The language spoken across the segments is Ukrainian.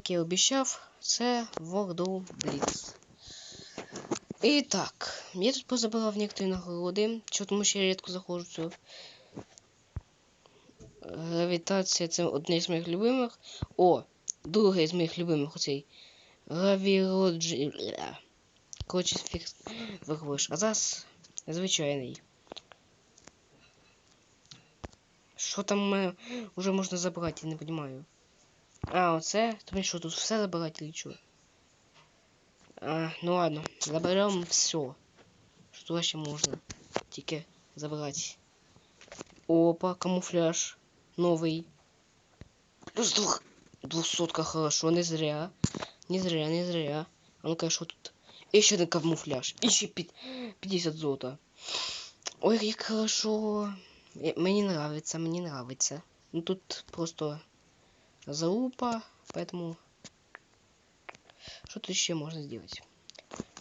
Як я обіцяв, це World Blitz. І так, я тут позабирав некоторі нагороди, чого тому що я рідко заходжу цю. Гравітація це одне з моїх любимих. О, другий з моїх любимих оцей. Гравіроджі. Коротше, фікс виховиш. А зараз звичайний. Що там вже можна забрати, я не розумію. А, оце? Тобі що, тут все забирати или що? А, ну ладно, заберем все. Що ще можна? Тільки забрати. Опа, камуфляж. Новый. Плюс двух... Двухсотка хорошо, не зря. Не зря, не зря. А ну-ка, что тут? Еще один камуфляж. Еще пи- 50 золота. Ой, как хорошо. Э, Мне нравится, мне нравится. Ну тут просто залупа, поэтому... Что тут еще можно сделать?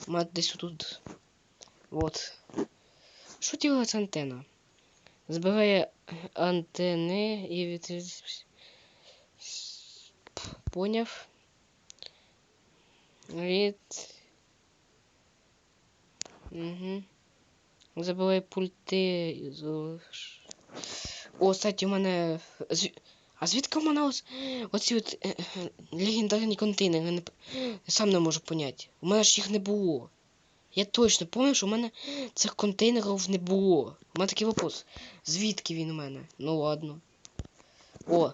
Мать здесь вот тут... Вот. Что делает антенна? Збирає антени і від... Поняв. Від... Угу. Забирає пульти. О, кстати, у мене... А звідки у мене ось... оці от е, е, легендарні контейнери? Я не... Сам не можу поняти. У мене ж їх не було. Я точно пам'ятаю, що у мене цих контейнерів не було. У мене такий вопрос. Звідки він у мене? Ну ладно. О!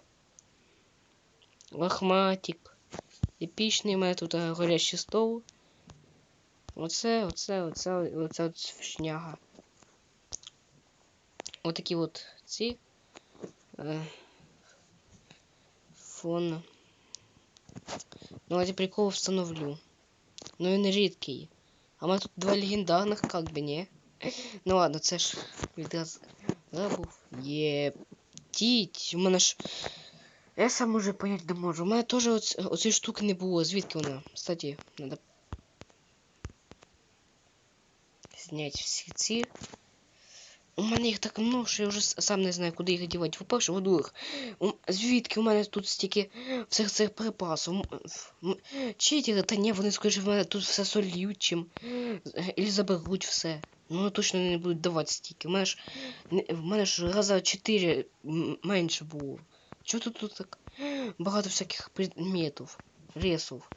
Лохматик. Епічний у мене тут горящий стол. Оце, оце, оце, оце от шняга. Отакі от ці. Е, фон. Ну, эти прикол встановлю. Ну він рідкий. А мене тут два легендарних, как бы, не? Ну ладно, це ж відраз забув. Єптіть, у мене ж. Я сам уже понять не можу. У мене теж оц... штуки не було. Звідки вона? Кстати, надо зняти всі ці. У мене їх так много, що я вже сам не знаю, куди їх дівати. По-перше, во-друге, звідки у мене тут стільки всіх цих припасів? Читери, та ні, вони скоріше в мене тут все сольють чим. Ілі заберуть все. Ну, точно не будуть давати стільки. У мене ж, в мене ж раза 4 менше було. Чого тут, тут так багато всяких предметів, ресов?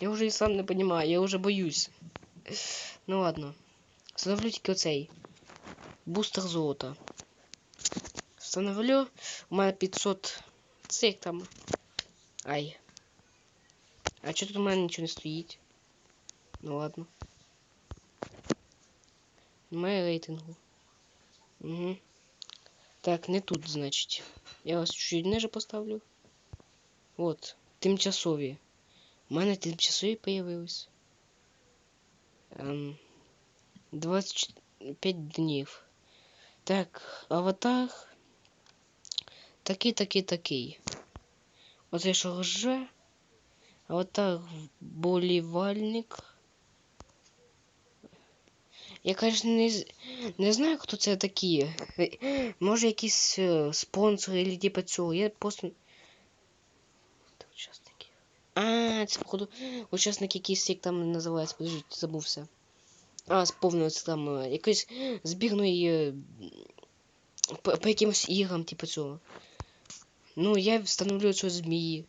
Я вже і сам не розумію, я вже боюсь. Ну ладно. Встановлю тільки оцей. Бустер золота. Встановлю. У мене 500 цих там. Ай. А чого тут у мене нічого не стоїть? Ну ладно. Немає рейтингу. Угу. Так, не тут, значить. Я вас чуть-чуть ниже поставлю. От, тимчасові. У мене тимчасові появились. Ем, 25 днів. Так, аватар. Такий, такий, такий. Оце що рже. Аватар болівальник. Я, конечно, не, не знаю, хто це такі. Може якісь е, спонсори или типа цього. Я просто. Учасники. А, це походу учасники якийсь як там називається, подождіть, забувся. А, сповнилося там е, якоїсь збірної е, по, по якимось іграм, типу цього. Ну, я встановлю цього змії.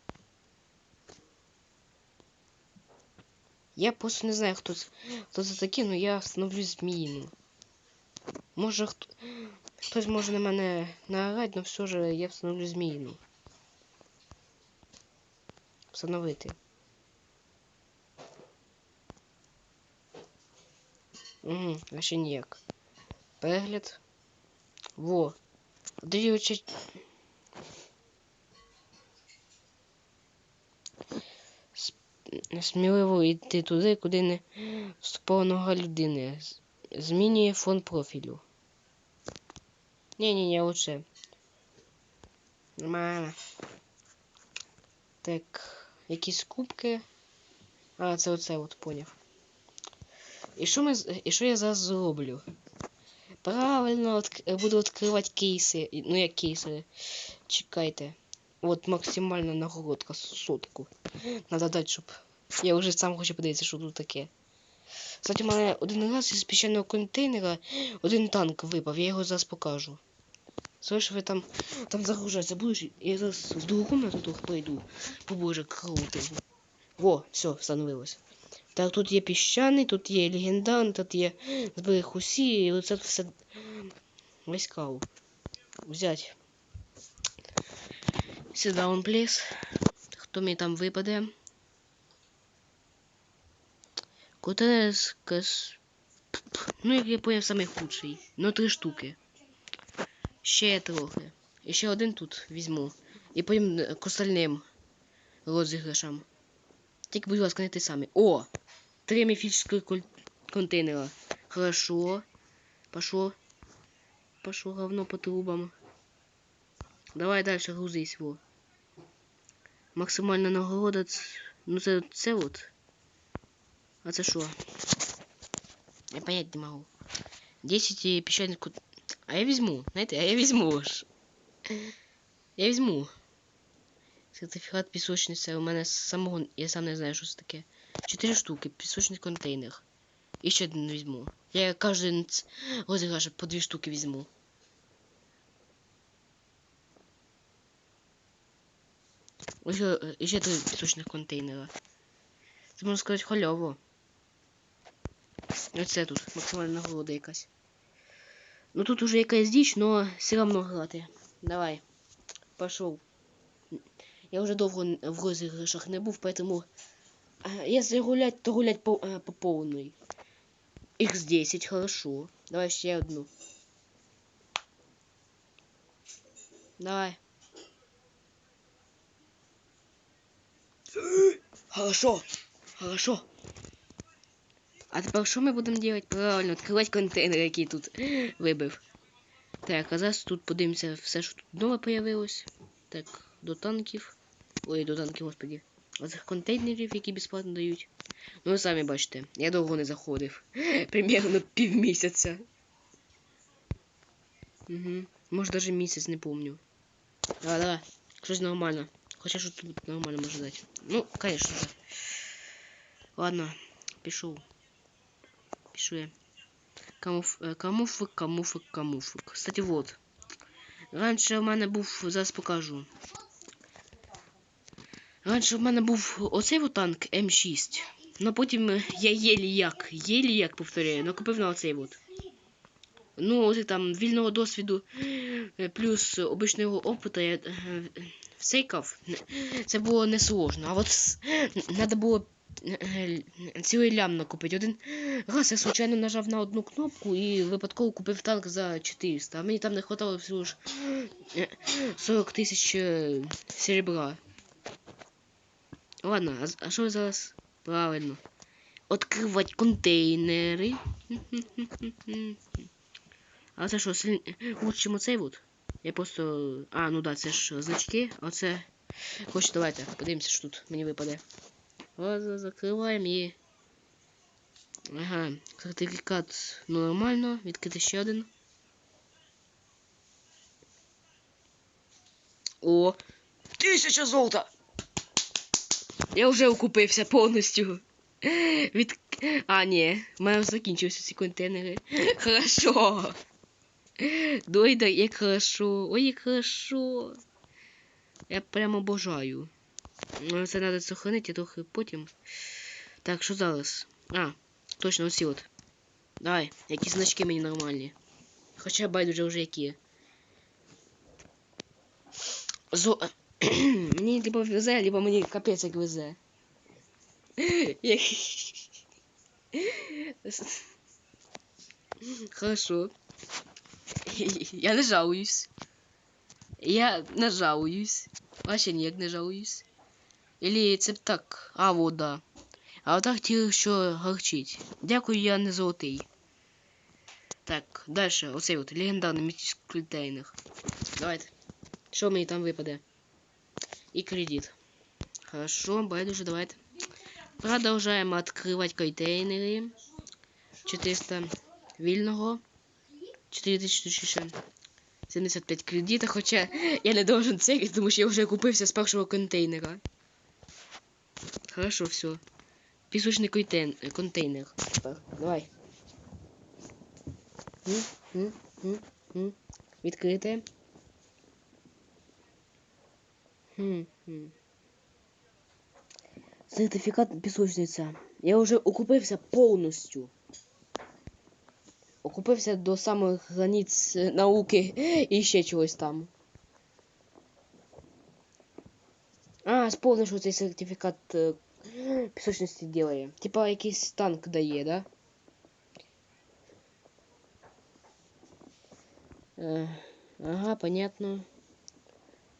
Я просто не знаю, хто хто це такі, але я встановлю зміїну. Може хто, хтось може на мене наорати, але все ж я встановлю зміїну. Встановити. Угу, а ніяк. Перегляд. Во. Дивіться. Сміливо йти туди, куди не вступала нога людини. Змінює фон профілю. Ні-ні-ні, лучше. Нормально. Так, якісь кубки. А, це оце от поняв. І що ми і що я зараз зроблю? Правильно, буду відкривати кейси. Ну як кейси. Чекайте. От максимальна нагородка сотку. Надо дати, щоб. Я вже сам хочу подивитися, що тут таке. Кстати, у мене один раз із піщаного контейнера один танк випав, я його зараз покажу. Слышь, ви там, там загружатися будеш, я зараз з другу комнату трохи пройду. Побоже, круто. Во, все, встановилось. Так, тут є піщаний, тут є легендарний, тут є зберіг усі, і оце все весь кау. Взять. Sit down, please. Хто мені там випаде? Котес, кас... Ну, як я поняв, самий худший. Ну, три штуки. Ще трохи. І ще один тут візьму. І потім е, к остальним розіграшам. Тільки, будь ласка, не ти самі. О! Три кон- контейнера. Хорошо. Пошло. Пошло говно по трубам. Давай дальше грузись, во. Максимальна нагорода. Ну це, це от. А це що? Я понять не могу. 10 і піщаних кут... А я візьму, знаєте, а я візьму ж. Я візьму. Сертифікат пісочниця у мене самого. Я сам не знаю, що це таке. Чотири штуки, пісочний контейнер. І ще один візьму. Я кожен розіграш по дві штуки візьму. Ось е, ще три пісочних контейнера. Це можна сказати хольово. Оце тут максимальна нагорода якась. Ну тут уже якась діч, но все равно грати. Давай. Пошел. Я уже довго в розіграшах не був, поэтому... а, Если гулять, то гулять по, а, по повній. X10, хорошо. Давай ще одну. Давай. Хорошо. Хорошо. А тепер що ми будемо робити? Правильно, відкривати контейнер, який тут вибив. Так, а зараз тут подивимося все, що тут нове появилось. Так, до танків. Ой, до танків, господі. Оцих контейнерів, які безплатно дають. Ну, ви самі бачите, я довго не заходив. Примерно півмісяця. Угу. Може даже місяць, не помню. Давай, давай. Щось нормально. Хоча що тут нормально може дати. Ну, конечно же. Ладно, пішов. Пишу я. Камуф... е, Камуфик, камуфик, камуфик. Кстати, вот. Раніше в мене був, зараз покажу. Раніше в мене був оцей вот танк М6. Но потім я єлі як, єлі як повторяю, накупив на оцей вот. Ну, ось там вільного досвіду е, плюс обичного опиту я е, всейкав. Це було несложно. А от надо було е, цілий лям накупити. Один раз я случайно нажав на одну кнопку і випадково купив танк за 400. А мені там не хватало всього ж е, 40 тисяч серебра. Ладно, а, що зараз? Правильно. Откривати контейнери. А це що, сильно лучше, ніж оцей вот? Я просто. А, ну да, це ж значки, а це. Хоч давайте, подивимося, що тут мені випаде. О, за- закриваємо і. Ага, сертифікат нормально, відкрити ще один. О! Тисяча золота! Я вже окупився повністю. Від... А, ні, в мене закінчилися ці контейнери. Хорошо. Дойда, як хорошо. Ой, як хорошо. Я прямо обожаю. Ну, Це треба сохранити трохи потім. Так, що зараз? А, точно, оці от. Давай, які значки мені нормальні. Хоча байдуже вже які. Зо... мені либо везе, либо мені капець як везе. Хорошо. Я не жалуюсь. Я не жалуюсь. Вообще ніяк не. Или це так. А, вот, да. А отак ті, що гарчить. Дякую, я не золотий. Так, дальше. Оцей от легендарний містичний контейнер. Давайте. Що мені там випаде? І кредит. Хорошо, байдуже, давайте. Продовжаємо відкривати контейнери. 400 вільного. 4000 ще. 75 хоча я не должен це, тому що я вже купився з першого контейнера. Хорошо, все. Пісочний контейн... контейнер. Давай. Відкрите. Сертифікат пісочниця. Я вже окупився повністю. Окупився до самих границь е, науки і ще чогось там. А, сповнив, що цей сертифікат е, пісочності ділає. Типа якийсь танк дає, да? Е, ага, понятно.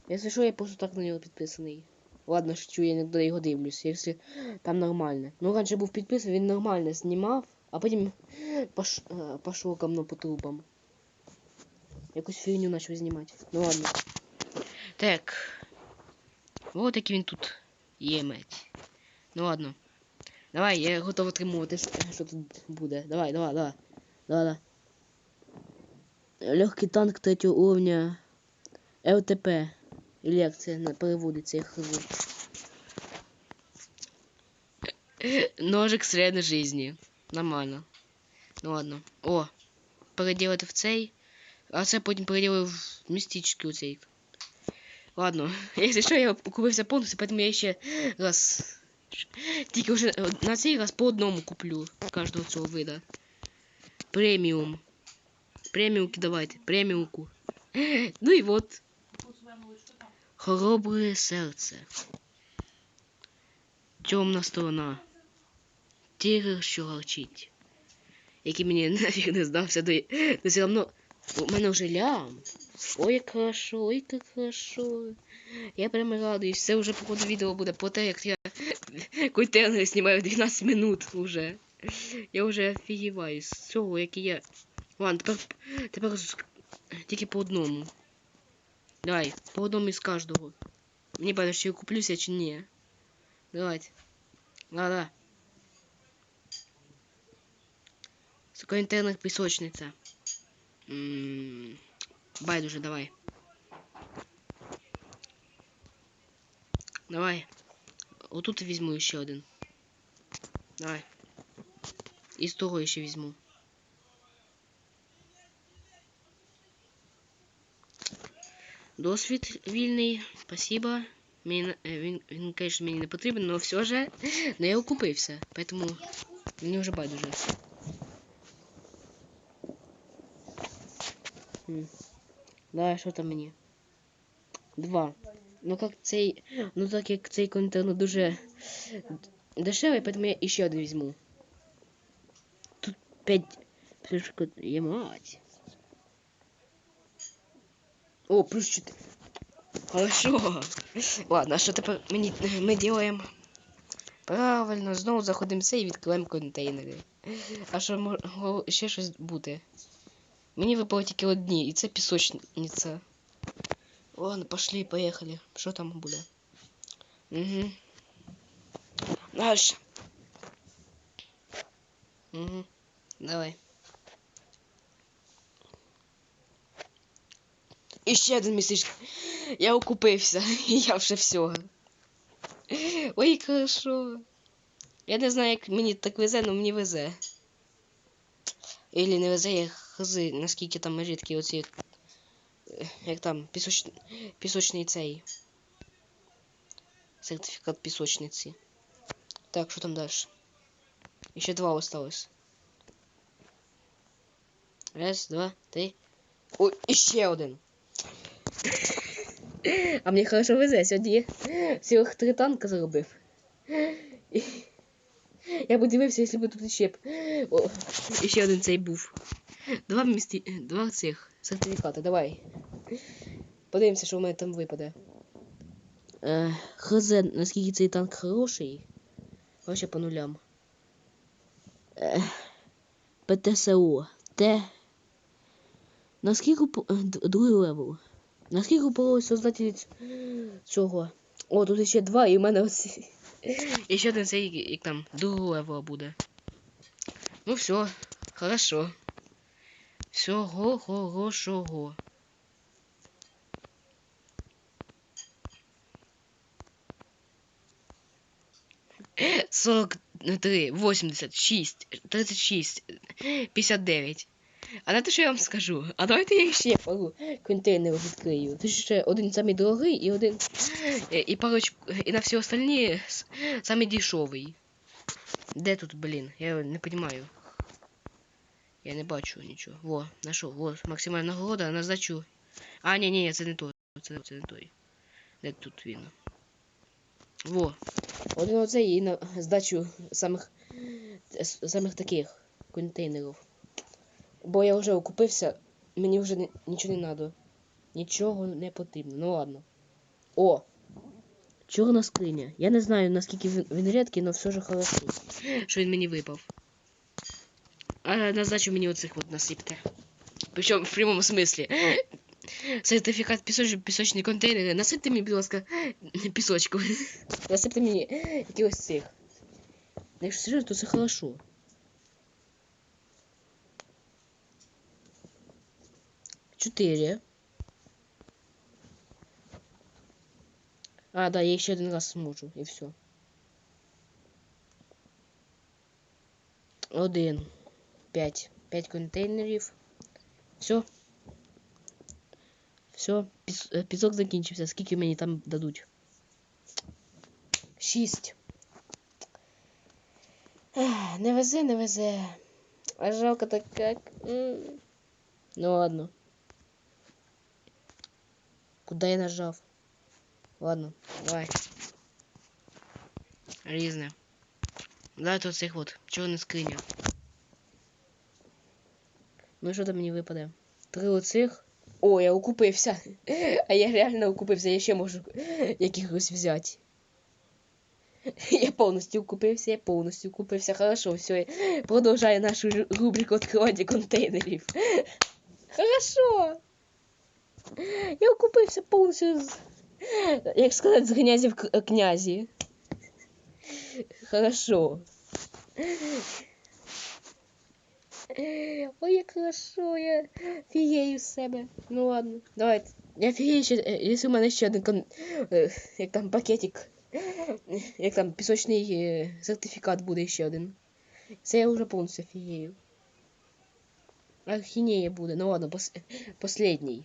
Якщо що, я просто так на нього підписаний. Ладно, шучу, я не його дивлюсь, якщо там нормально. Ну, раніше був підписаний, він нормально знімав, а потім пош... е, пошло говно по трубам. Якусь фігню почав знімати. Ну ладно. Так. Вот який він тут є, мать. Ну ладно. Давай, я готов отримувати, що тут буде. Давай, давай, давай. Давай, давай. Легкий танк третього уровня ЛТП. Или як це на- переводиться, я хожу. Ножик средней жизни. Нормально. Ну ладно. О, переделати в цей. А це потім переделаю в містичний оцей. Ладно, якщо що, я купився повністю, поэтому я ще раз. Тільки вже е, на цей раз по одному куплю кожного цього вида. Преміум. Преміумки давайте. Преміумку. Ну і вот. Хоробре серце. Темна сторона. Тигр, що гарчить. Який мені нафіг не здався, до... но все одно у мене вже лям. Ой, як хорошо, ой, як хорошо. Я прямо радуюсь. Це вже походу відео буде по те, як я контейнери знімаю 12 минут уже. Я вже офігіваю з цього, як я. Ладно, тепер, тепер тільки по одному. Давай, по одному кожного. Мені бачиш, чи я куплюся чи ні. Давайте. Да-да. Сука, інтернет пісочниця. М, Байдуже, давай. Давай. Отут візьму ще один. Давай. І з того ще візьму. Досвід вільний. Спасибо. Мені, е, він, він, конечно, мені не потрібен, но все же но я окупився. Поэтому мені вже байдуже. Давай, що там мені? Два. Ну как цей. Ну так як цей контейнер дуже дешевий, поэтому я ще один візьму. Тут п'ять плюшок є мать. О, плюс 4. Хорошо. Ладно, а що тепер мені ми делаем? Правильно, знову заходимо в це і відкриваємо контейнери. А що могло ще щось бути? Мені випало тільки одні, і це пісочниця. Ладно, пошли, поехали. Що там буде? Угу. Дальше. Угу. Давай. І ще один місяць. Я окупився. Я вже все. Ой, хорошо. Я не знаю, як мені так везе, але мені везе. Или не везе, я хази, наскільки там рідкі оці. Як там, пісоч... пісочний цей. Сертифікат пісочниці. Так, що там далі? Ще два осталось. Раз, два, три. Ой, іще один. А мені хорошо везе, сьогодні я цілих три танка зробив. І... Я б дивився, якщо б тут ще б. О, ще один цей був. Два місті. Два цих сертифікати, давай. Подивимося, що в мене там випаде. Е, хз, наскільки цей танк хороший. Вообще по нулям. Е, ПТСО. Т. Наскільки е, другий левел? Наскільки половить создатель цього? О, тут ще два, і в мене ось. І ще один цей, як там, другого левел буде. Ну все, хорошо. Всього хорошого. Сорок три, восемьдесят шість, тридцять шість, пятьдесят дев'ять. А на те, що я вам скажу? А давайте я ще пару контейнерів відкрию. Тут ще один самий дорогий і один. І, і парочку. І на всі остальні самий дешевий. Де тут, блін? Я не розумію. Я не бачу нічого. Во, знайшов. Во, максимальна нагорода на здачу. А, ні, ні, це не той. Це, це не той. Де тут він? Во. Один оцей і на здачу самих самих таких контейнерів. Бо я вже окупився, мені вже не- нічого не треба. Нічого не потрібно. Ну ладно. О! Чорна скриня. Я не знаю, наскільки він, він рідкий, але все ж хорошо. Що він мені випав. А на мені оцих от насипте. Причому в прямому смислі. Сертифікат пісоч... пісочні контейнери. Насипте мені, будь ласка, пісочку. Насипте мені якихось цих. Якщо серйозно, то це хорошо. Чотири. А, да, я ще один раз зможу, і все. Один. П'ять. П'ять контейнерів. Все. Все, піс, пісок закінчився. Скільки мені там дадуть? Шість. Не везе, не везе. А жалко так как. Ну ладно. Куда я нажав? Ладно, давай. Різне. Давай тут цих от. Чого не скриня? Ну що там мені випаде? Три оцих. О, я окупився. А я реально окупився, я ще можу якихось взяти. Я повністю окупився, я повністю окупився. Хорошо, все. Продовжаю нашу рубрику відкривання контейнерів. Хорошо. Я окупився повністю з. Як сказати, з князів к- князі. Хорошо. Ой, як хорошо, я фігею з себе. Ну ладно, давайте. Я фігею ще, е, якщо у мене ще один кон... е, як там пакетик, як там пісочний е, сертифікат буде ще один. Це я вже повністю фігею. Ахінея буде, ну ладно, пос... последній.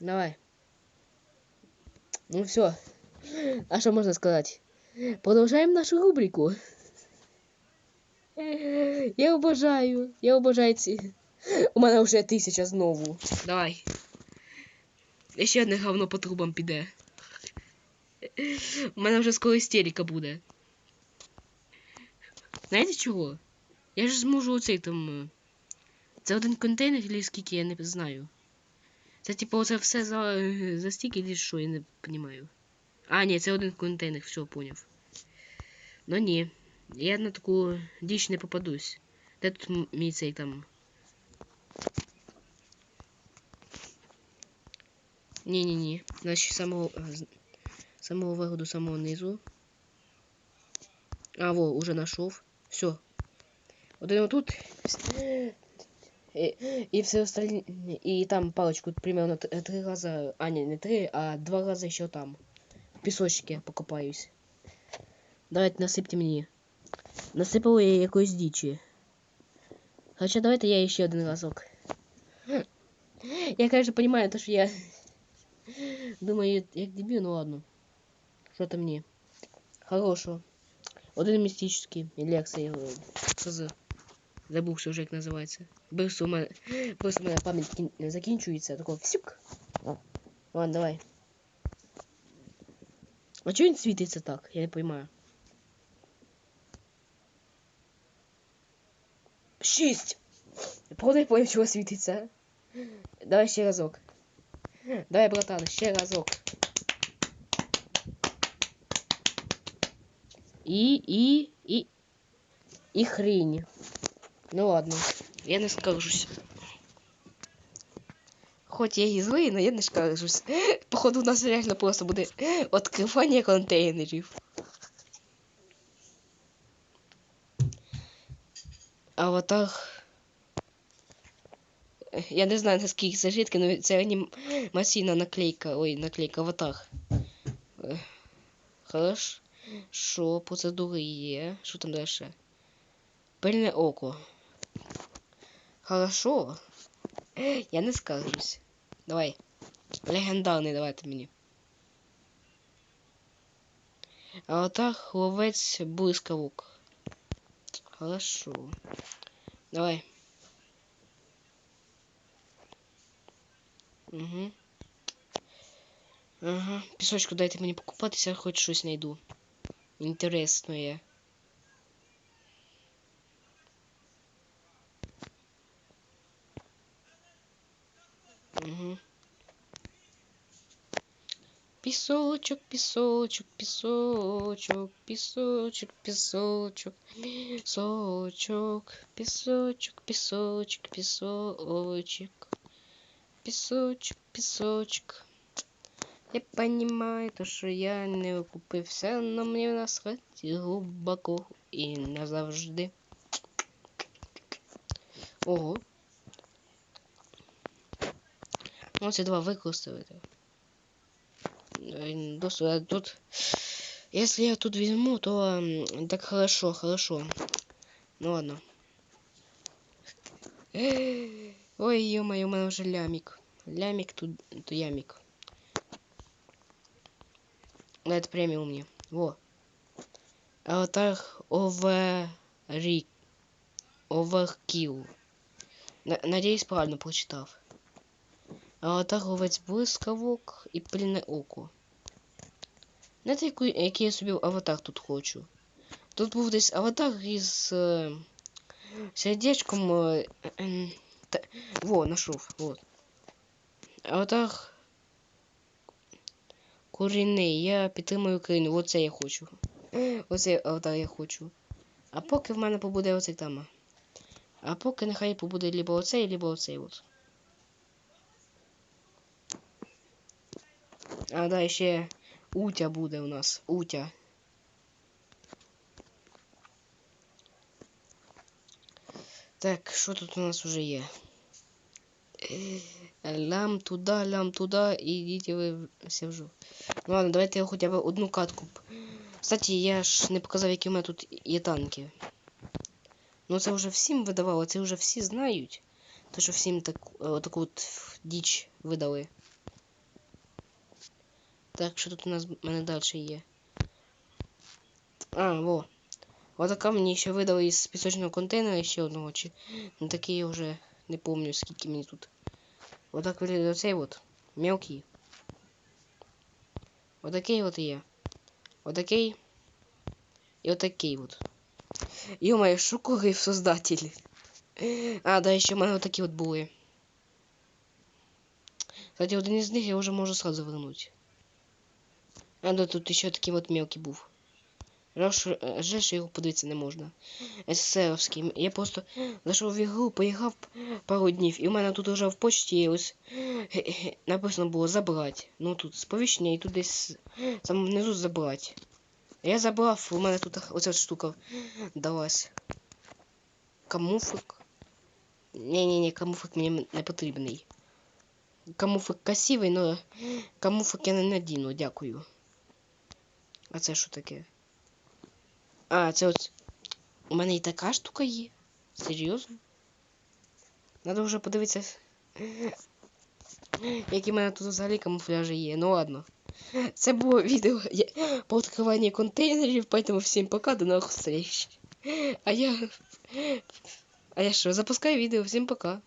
Давай. Ну все. А що можна сказати? Продовжаємо нашу рубрику. Я обожаю, я обожаю. У мене вже тисяча знову. Давай. І ще одне говно по трубам піде. У мене вже скоро істерика буде. Знаєте чого? Я ж зможу оцей там. Це один контейнер или скільки, я не знаю. Це типу оце все за, е, за стільки чи що, я не розумію. А, ні, це один контейнер, все, поняв. Ну ні. Я на таку діч не попадусь. Де тут мій цей там. Ні-ні-ні. Значить, самого, самого верху до самого низу. А, во, уже знайшов. Все. Один отут. І, і все остальні. І там паличку примерно т- три рази. А, ні, не три, а два рази ще там. В пісочці покопаюсь. Давайте насипте мені. Насипали я якоїсь дичі. Хоча давайте я ще один разок. Я, конечно, понимаю, то, что я думаю, як дебил, ну ладно. Що там мені? Хорошого. Один містичний, Лекса його. Що за... Забувши вже, як називається. Просто у мене, просто у мене пам'ять кін- закінчується, такого всюк. Ладно, давай. А чого він світиться так? Я не понимаю. Шість! Я правда понял, чого світиться. Давай ще разок. Давай, братан, ще разок. І, і, і. І хрінь. Ну ладно, я не скажусь. Хоть я і злий, но я не скажусь. Походу, у нас реально просто буде відкривання контейнерів. Аватар. Я не знаю, наскільки це рідко, але це анімаційна наклейка. Ой, наклейка аватар. Е, Хорош. Що, процедури є? Що там далі? Пильне око. Хорошо. Я не скажусь. Давай. Легендарний давайте мені. А отак ловець блискавок. Хорошо. Давай. Угу. Ага. Пісочку дайте мені покупатися, хоч щось знайду. Інтересне. Угу. Пісочок, пісочок, пісочок, пісочок, пісочок, пісочок, пісочок, пісочок, пісочок, пісочок. Я понимаю, то, що я не окупився, но мені насрать глибоко і назавжди. Ого. Ну, ці два Просто я тут... Если я тут возьму, то так хорошо, хорошо. Ну ладно. Ой, ё-моё, у меня уже лямик. Лямик тут, то ямик. Да, это премиум мне. Во. А вот так оверик. Оверкил. Надеюсь, правильно прочитав. А так ловець блискавок і пильне око. Знаєте, який я собі аватар тут хочу? Тут був десь аватар із е, сердечком. Е, е, та, во, нашов, вот. Аватар курінний. Я підтримую Україну. Оце я хочу. Оце аватар я хочу. А поки в мене побуде оцей там. А поки нехай побуде либо оцей, либо оцей от. А, да, ще Утя буде у нас. Утя. Так, що тут у нас уже є? Лям туда, лям туда, і йдіть ви все. Ну ладно, давайте я хоча б одну катку. Кстати, я ж не показав, які у мене тут є танки. Ну це вже всім видавало, це вже всі знають. То що всім так, таку от діч видали. Так, що тут у нас в мене далі є? А, во. Отака мені ще видали із пісочного контейнера ще одного. Чи... Ну такий я вже не помню, скільки мені тут. Отак виглядає оцей от. Мелкий. Отакий от є. Отакий. І отакий от. Йо-моє, що курив создатель? А, да, ще в мене отакі от були. Кстати, один із них я вже можу сразу вернуть. А, да тут ще такий от мелкий був. Жаль, що його подивитися не можна. СССРовський. Я просто зайшов в ігру, поіграв пару днів, і у мене тут вже в почті ось написано було забрати. Ну тут сповіщення і тут десь там внизу забрати. Я забрав, у мене тут оця штука далась. Камуфик. Ні-ні-ні, камуфик мені не потрібний. Камуфик красивий, але камуфик я не надіну, дякую. А це що таке? А, це от. У мене і така штука є. Серйозно? Надо вже подивитися. Які в мене тут взагалі камуфляжі є. Ну ладно. Це було відео по відкриванню контейнерів, поэтому всім пока, до нових встреч. А я... А я що, запускаю відео, всім пока.